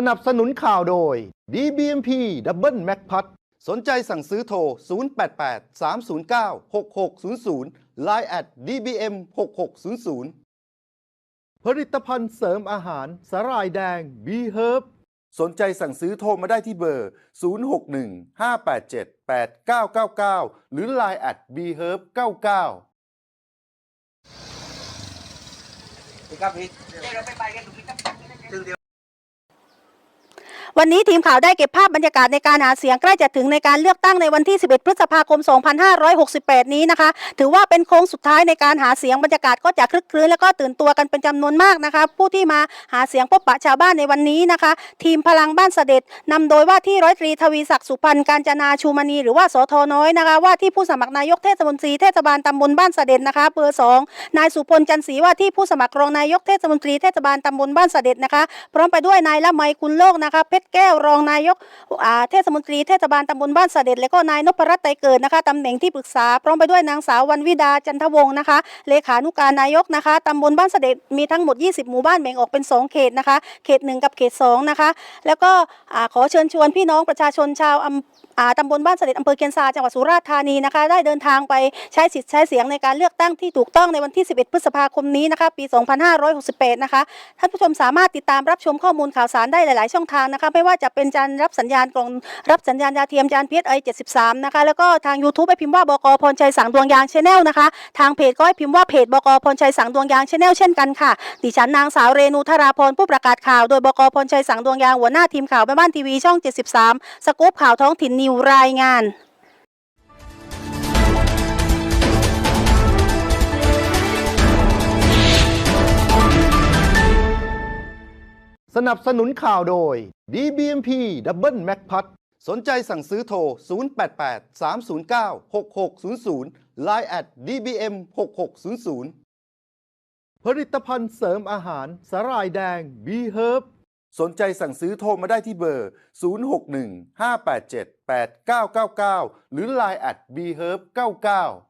สนับสนุนข่าวโดย DBMP Double Mac p a t สนใจสั่งซื้อโทร 088 309 6600 Line at DBM 6600ผลิตภัณฑ์เสริมอาหารสาหร่ายแดง B Herb สนใจสั่งซื้อโทรมาได้ที่เบอร์ 061 587 8999 หรือ Line at B Herb 99พี่ครับพี่วันนี้ วันนี้ทีมข่าวได้เก็บภาพบรรยากาศในการหาเสียงใกล้จะถึงในการเลือกตั้งในวันที่ 11 พฤษภาคม 2568 นี้นะคะ ถือว่าเป็นโค้งสุดท้ายในการหาเสียงบรรยากาศก็จะคลึกคลื้นและก็ตื่นตัวกันเป็นจำนวนมากนะคะ ผู้ที่มาหาเสียงพบปะชาวบ้านในวันนี้นะคะ ทีมพลังบ้านเสด็จนำโดยว่าที่ร้อยตรีทวีศักดิ์สุพรรณการจนาชูมณีหรือว่าสทน้อยนะคะ ว่าที่ผู้สมัครนายกเทศมนตรีเทศบาลตำบลบ้านเสด็จนะคะเบอร์สองนายสุพลจันทร์ศรีว่าที่ผู้สมัครรองนายกเทศมนตรีเทศบาลตำบลบ้านเสด็จนะคะ พร้อมไปด้วยนายละไมคุณโลกนะคะเพชรแก้วรองนายกอ่าเทศมนตรีเทศบาลตำบลบ้านเสด็จ และก็นายนพรัตน์ไตเกิดนะคะตำแหน่งที่ปรึกษาพร้อมไปด้วยนางสาววันวิดาจันทวงศ์นะคะ เลขานุการนายกนะคะตำบลบ้านเสด็จมีทั้งหมด 20 หมู่บ้านแบ่งออกเป็น 2 เขตนะคะ เขต 1 กับเขต 2 นะคะ แล้วก็อ่าขอเชิญชวนพี่น้องประชาชนชาวอำอ่าตำบลบ้านเสด็จอำเภอเคียนซาจังหวัดสุราษฎร์ธานีนะคะ ได้เดินทางไปใช้สิทธิ์ใช้เสียงในการเลือกตั้งที่ถูกต้องในวันที่ 11 พฤษภาคมนี้นะคะ ปี 2568 นะคะ ท่านผู้ชมสามารถติดตามรับชมข้อมูลข่าวสารได้หลาย ๆ ช่องทางนะคะไม่ว่าจะเป็นจานรับสัญญาณกล่องรับสัญญาณดาวเทียมจานพีเอสไอ73นะคะแล้วก็ทาง YouTube ให้พิมพ์ว่าบกพรชัยสังดวงยางชาแนลนะคะ ทางเพจก็ให้พิมพ์ว่าเพจบกพรชัยสังดวงยางชาแนลเช่นกันค่ะ ดิฉันนางสาวเรนูธราพรผู้ประกาศข่าวโดยบกพรชัยสังดวงยางหัวหน้าทีมข่าวแม่บ้านทีวีช่อง 73 สกู๊ปข่าวท้องถิ่นนิวรายงาน สนับสนุนข่าวโดย DBMP Double Mac p a t สนใจสั่งซื้อโทร 088 309 6600 Line at DBM 6600ผลิตภัณฑ์เสริมอาหารสาหร่ายแดง B Herb สนใจสั่งซื้อโทรมาได้ที่เบอร์ 061 587 8999 หรือ Line at B Herb 99